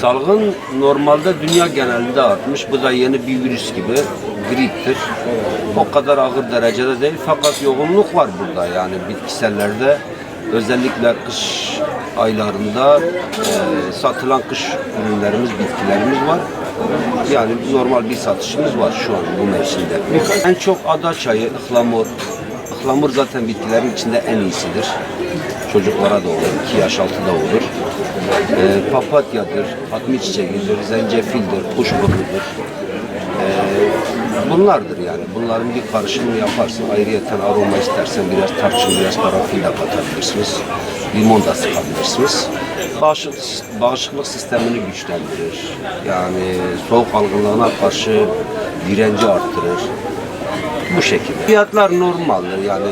Salgın normalde dünya genelinde artmış. Bu da yeni bir virüs gibi griptir. O kadar ağır derecede değil fakat yoğunluk var burada yani bitkisellerde. Özellikle kış aylarında e, satılan kış ürünlerimiz, bitkilerimiz var. Yani normal bir satışımız var şu an bu mevsimde. En çok ada çayı, ıhlamur. Ihlamur zaten bitkilerin içinde en iyisidir. Çocuklara da olur, 2 yaş altı da olur. Ee, papatyadır, hatmi çiçeğidir, zencefildir, kuşburnudur. Bunlardır yani. Bunların bir karışımını yaparsın. Ayrıyeten aroma istersen biraz tarçın, biraz karanfil de katabilirsiniz. Limon da sıkabilirsiniz. Bağışıklık, bağışıklık sistemini güçlendirir. Yani soğuk algınlığına karşı direnci arttırır. Bu şekilde. Fiyatlar normaldir yani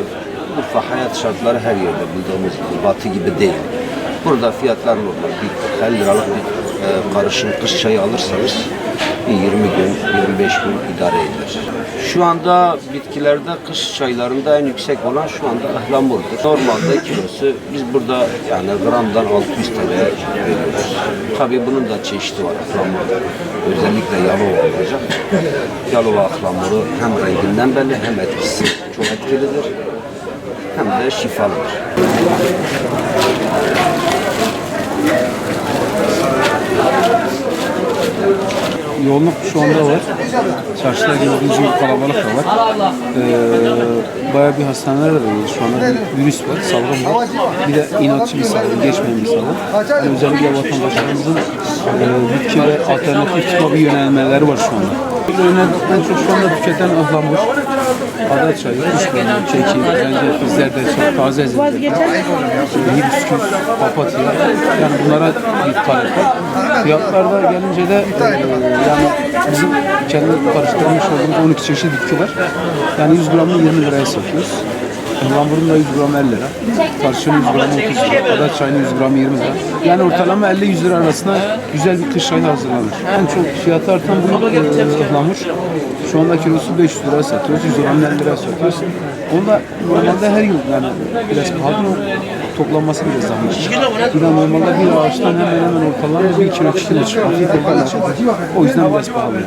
Urfa hayat şartları her yerde bildiğimiz gibi batı gibi değil. Burada fiyatlar normal. Bir 50 liralık bir e, karışım kış çayı alırsanız bir 20 gün, 25 gün idare eder. Şu anda bitkilerde kış çaylarında en yüksek olan şu anda ıhlamurdur. Normalde kilosu biz burada yani gramdan 600 TL veriyoruz. Tabii bunun da çeşidi var ıhlamur. Özellikle Yalova olacak. Yalova ıhlamuru hem renginden belli hem etkisi çok etkilidir. Hem de şifalıdır. Yoğunluk şu anda var. Çarşıda gördüğünüz gibi kalabalık da var. Ee, bayağı bir hastaneler de var. Şu anda bir virüs var, salgın var. Bir de inatçı bir salgın, geçmeyen bir salgın. Yani özellikle vatandaşlarımızın e, bitki ve alternatif tıbba bir yönelmeleri var şu anda. En çok şu anda tüketen ıhlamur, ada çayı, kuşburnu, kekik, zencefil, zerdeçal, taze zencefil, hibiskus, papatya. Yani bunlara bir talep var. Fiyatlarda gelince de e, yani bizim kendi karıştırmış olduğumuz 12 çeşit bitki var. Yani 100 gramını 20 liraya satıyoruz. Ihlamurun da 100 gram 50 lira. Tarçının 100 gram 30 lira. Ada çayının 100 gram 20 lira. Yani ortalama 50-100 lira arasında güzel bir kış çayı hazırlanır. En çok fiyatı artan bu e, ıhlamur. Şu anda kilosu 500 lira satıyoruz. 100 gram 50 lira satıyoruz. Onu da normalde her yıl yani biraz pahalı toplanması biraz zahmetli. Bir de normalde bir ağaçtan hemen hemen ortalama 1 kilo kişiyle çıkıyor. O yüzden biraz pahalı.